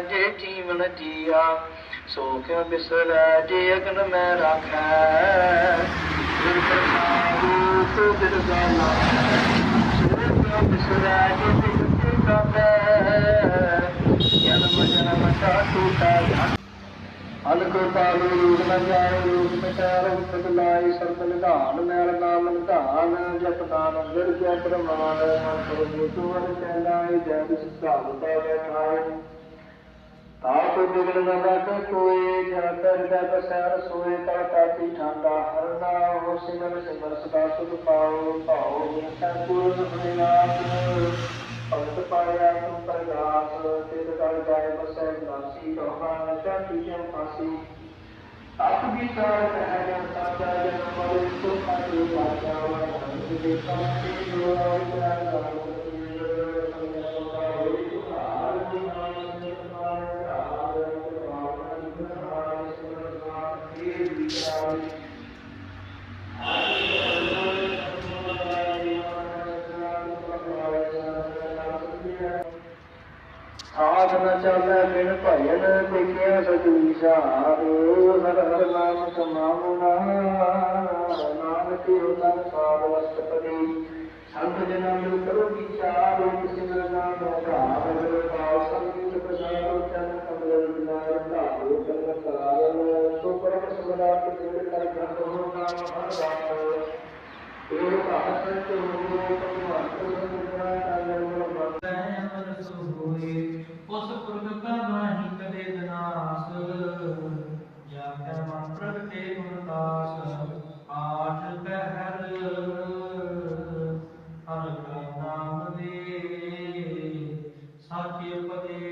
ਜੇ ਜੀਵਨ ਜੀਆ, ਸੋ ਜੇ ਅਗਨ ਮੈਂ ਰਾਖੈ? ਗੁਰ ਪ੍ਰਸਾਦਿ ਸੋ ਬਿਰਗਾਨਾ ਸੋ ਕਿਉ ਜੇ ਜੀਵਨ ਕਾਪੈ? ਜਨਮ ਜਨਮ ਸਾਥੂ ਕਾ ਅਨਕ ਪਾਲੂ ਰੂਪ ਨ ਜਾਏ, ਰੂਪ ਮਿਟਾਰ ਉਪਤ ਲਾਈ ਸਰਬ ਨਿਧਾਨ ਮੈਲ ਨਾਮ ਨਿਧਾਨ, ਜਪ ਦਾਨ ਅੰਦਰ ਜੈ ਪ੍ਰਮਾਨ ਮੰਤਰ ਮੂਤੂ ਚੈਲਾਈ ਜੈ ਸਿਧਾਨ ਦਾ ਬੈਠਾਈ ਤਾਪ ਬਿਗੜ ਨ ਲਾਗੇ ਕੋਏ ਜਾ ਕਰ ਦਾ ਬਸਰ ਸੋਏ ਤਾ ਕਾਤੀ ਠਾਂਡਾ ਹਰਨਾ ਹੋ ਸਿਮਰ ਸਿਮਰ ਸਦਾ ਸੁਖ ਪਾਓ, ਭਾਉ ਜਿਨ ਸੰਪੂਰਨ ਹੋਏ ਨਾਮ ਭਗਤ ਪਾਇਆ ਤੂੰ ਪ੍ਰਗਾਸ ਤਿਤ ਕਲ ਜਾਏ ਬਸੈ ਨਾਸੀ ਕਹਾਂ ਚਾਤੀ ਜਮ ਫਾਸੀ। ਆਪ ਵੀ ਸਾਰ ਕਹਿ ਜਨ ਸਾਚਾ ਜਨ ਮਰੇ ਸੋ ਪਾਤੀ ਪਾਚਾ ਵਨ ਦੇ ਕਾਮੇ ਜੋ ਆਇ ਜਾਨ ਨਾਮ ਸਾਧ ਨ ਚੱਲੈ ਬਿਨ ਭਜਨ ਦੇਖਿਆ ਸਤਿ ਸਾਰੋ। ਹਰ ਹਰ ਨਾਮ ਸਮਾਉਣਾ ਨਾਨਕ ਹੋਤਾ ਸਾਧ ਵਸਤਪਦੀ ਸੰਤ ਜਨਾਂ ਨੂੰ ਕਰੋ ਵਿਚਾਰ ਸਿਮਰ ਨਾਮ ਘਾਟ ਗੁਰ ਪਾਉ ਸੰਗੀਤ ਪ੍ਰਸਾਦੋ, ਚਰਨ ਕਮਲ ਬਿਨਾਰ ਧਾਰੋ ਕਰਮ ਸਾਰਨ ਸੋ ਪਰਮ ਸਮਰਾ ਕੇ ਦੇ ਕਰ ਗ੍ਰਹੋ ਨਾਮ ਹਰ ਬਾਤ ਇਹ ਭਾਤ ਸੰਤ ਹੋ ਉਸ ਪੁਰਖਤਾ ਨਾਹੀ ਕਦੇ ਵਿਨਾਸ਼ ਜਾ ਕੈ ਮਨ ਪ੍ਰਗਟੇ ਗੁਣ ਤਾਸ ਆਠ ਪਹਿਰ ਹਰ ਨਾਮ ਦੇ ਸਾਖੀ ਪਦੇ